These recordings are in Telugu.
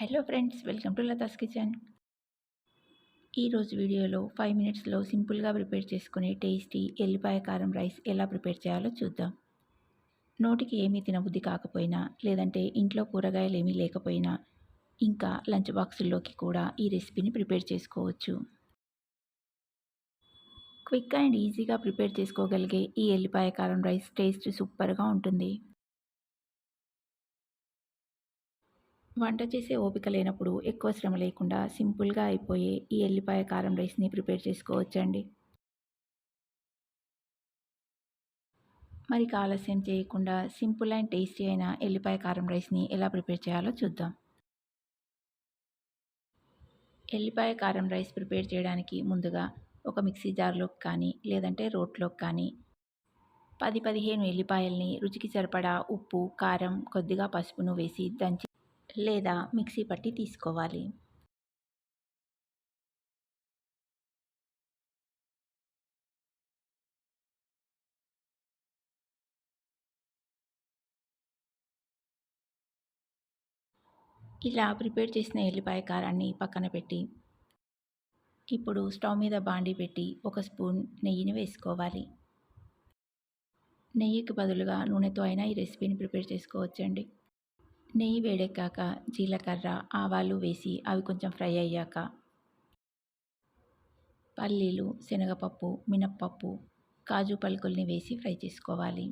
Hello friends welcome to Latha's kitchen ఈరోజు వీడియోలో ఫైవ్ మినిట్స్లో సింపుల్గా ప్రిపేర్ చేసుకునే టేస్టీ ఎల్లిపాయ కారం రైస్ ఎలా ప్రిపేర్ చేయాలో చూద్దాం. నోటికి ఏమీ తినబుద్ధి కాకపోయినా లేదంటే ఇంట్లో కూరగాయలు ఏమీ లేకపోయినా ఇంకా లంచ్ బాక్సుల్లోకి కూడా ఈ రెసిపీని ప్రిపేర్ చేసుకోవచ్చు. క్విక్ అండ్ ఈజీగా ప్రిపేర్ చేసుకోగలిగే ఈ ఎల్లిపాయ కారం రైస్ టేస్ట్ సూపర్గా ఉంటుంది. వంట చేసే ఓపిక లేనప్పుడు ఎక్కువ శ్రమ లేకుండా సింపుల్గా అయిపోయే ఈ ఎల్లిపాయ కారం రైస్ని ప్రిపేర్ చేసుకోవచ్చండి. మరి ఆలస్యం చేయకుండా సింపుల్ అండ్ టేస్టీ అయిన ఎల్లిపాయ కారం రైస్ని ఎలా ప్రిపేర్ చేయాలో చూద్దాం. ఎల్లిపాయ కారం రైస్ ప్రిపేర్ చేయడానికి ముందుగా ఒక మిక్సీ జార్లోకి కానీ లేదంటే రోట్లోకి కానీ పది పదిహేను ఎల్లిపాయల్ని రుచికి సరిపడా ఉప్పు కారం కొద్దిగా పసుపును వేసి దంచి లేదా మిక్సీ పట్టి తీసుకోవాలి. ఇలా ప్రిపేర్ చేసిన ఎల్లిపాయ కారాన్ని పక్కన పెట్టి ఇప్పుడు స్టవ్ మీద బాండి పెట్టి ఒక స్పూన్ నెయ్యిని వేసుకోవాలి. నెయ్యికి బదులుగా నూనెతో అయినా ఈ రెసిపీని ప్రిపేర్ చేసుకోవచ్చండి. నెయ్యి వేడెక్కాక జీలకర్ర ఆవాలు వేసి అవి కొంచెం ఫ్రై అయ్యాక పల్లీలు శనగపప్పు మినప్పప్పు కాజు పలుకుల్ని వేసి ఫ్రై చేసుకోవాలి.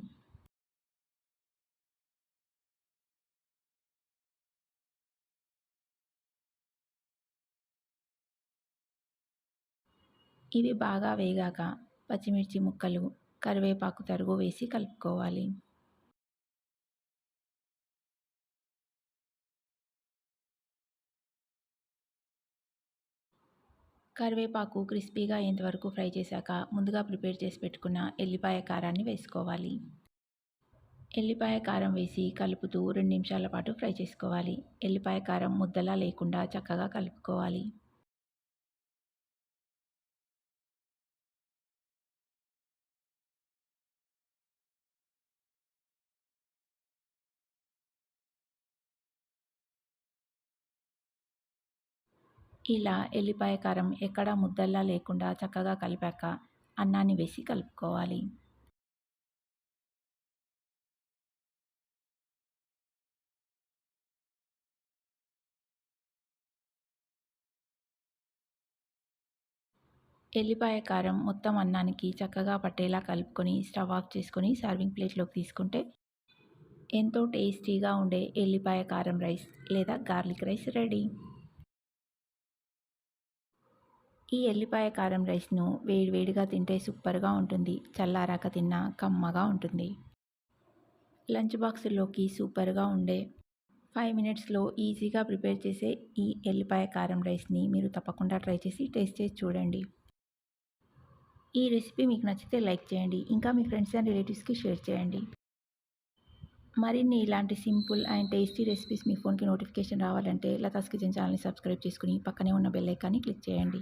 ఇవి బాగా వేగాక పచ్చిమిర్చి ముక్కలు కరివేపాకు తరుగు వేసి కలుపుకోవాలి. కరివేపాకు క్రిస్పీగా అయ్యేంతవరకు ఫ్రై చేశాక ముందుగా ప్రిపేర్ చేసి పెట్టుకున్న ఎల్లిపాయ కారాన్ని వేసుకోవాలి. ఎల్లిపాయ కారం వేసి కలుపుతూ రెండు నిమిషాల పాటు ఫ్రై చేసుకోవాలి. ఎల్లిపాయ కారం ముద్దలా లేకుండా చక్కగా కలుపుకోవాలి. ఇలా ఎల్లిపాయ కారం ఎక్కడా ముద్దల్లా లేకుండా చక్కగా కలిపాక అన్నాన్ని వేసి కలుపుకోవాలి. ఎల్లిపాయ కారం మొత్తం అన్నానికి చక్కగా పట్టేలా కలుపుకొని స్టవ్ ఆఫ్ చేసుకొని సర్వింగ్ ప్లేట్లోకి తీసుకుంటే ఎంతో టేస్టీగా ఉండే ఎల్లిపాయ కారం రైస్ లేదా గార్లిక్ రైస్ రెడీ. ఈ ఎల్లిపాయ కారం రైస్ను వేడివేడిగా తింటే సూపర్గా ఉంటుంది. చల్లారాక తిన్నా కమ్మగా ఉంటుంది. లంచ్ బాక్సుల్లోకి సూపర్గా ఉండే ఫైవ్ మినిట్స్లో ఈజీగా ప్రిపేర్ చేసే ఈ ఎల్లిపాయ కారం రైస్ని మీరు తప్పకుండా ట్రై చేసి టేస్ట్ చేసి చూడండి. ఈ రెసిపీ మీకు నచ్చితే లైక్ చేయండి. ఇంకా మీ ఫ్రెండ్స్ అండ్ రిలేటివ్స్కి షేర్ చేయండి. మరిన్ని ఇలాంటి సింపుల్ అండ్ టేస్టీ రెసిపీస్ మీ ఫోన్కి నోటిఫికేషన్ రావాలంటే లతాస్ కిచెన్ ఛానల్ని సబ్స్క్రైబ్ చేసుకుని పక్కనే ఉన్న బెల్ ఐకాన్ని క్లిక్ చేయండి.